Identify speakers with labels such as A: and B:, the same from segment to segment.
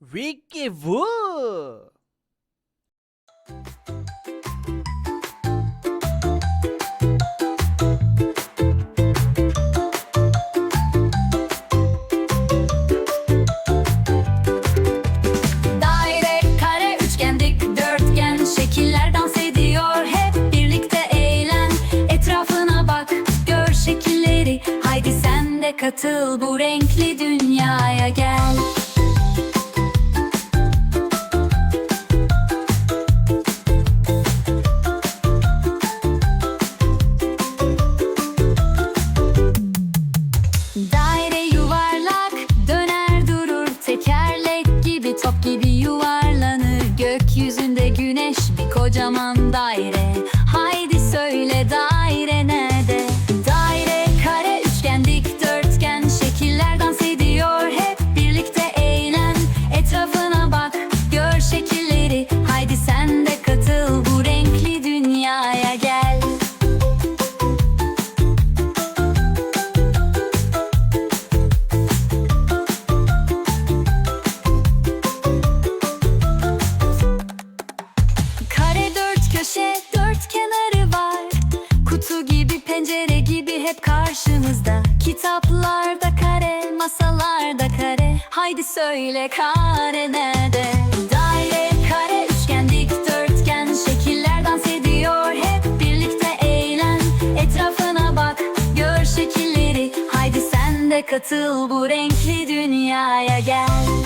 A: Vicky Woo.
B: Katıl bu renkli dünyaya gel kocaman daire köşe dört kenarı var. Kutu gibi pencere gibi hep karşımızda. Kitaplarda kare masalarda kare. Haydi söyle kare nerede? Daire kare üçgen dikdörtgen. Şekiller dans ediyor hep birlikte eğlen. Etrafına bak gör şekilleri. Haydi sen de katıl bu renkli dünyaya gel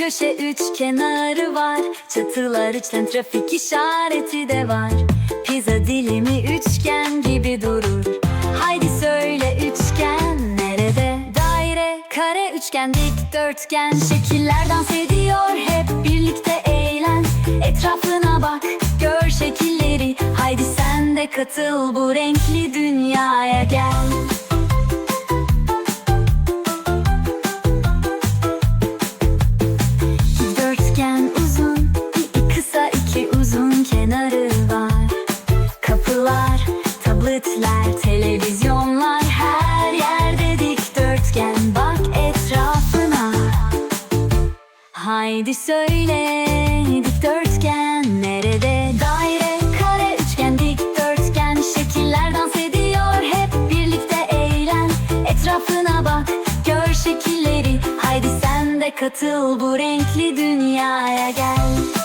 B: köşe, üç kenarı var. Çatılar üçten trafik işareti de var. Pizza dilimi üçgen gibi durur. Haydi söyle üçgen nerede? Daire, kare, üçgen, dikdörtgen Şekiller dans ediyor hep birlikte eğlen. Etrafına bak, gör şekilleri. Haydi sen de katıl bu renkli tabletler, televizyonlar her yerde dikdörtgen bak etrafına. Haydi söyle dikdörtgen nerede? Daire, kare, üçgen, dikdörtgen şekiller dans ediyor hep birlikte eğlen. Etrafına bak, gör şekilleri. Haydi sen de katıl bu renkli dünyaya gel.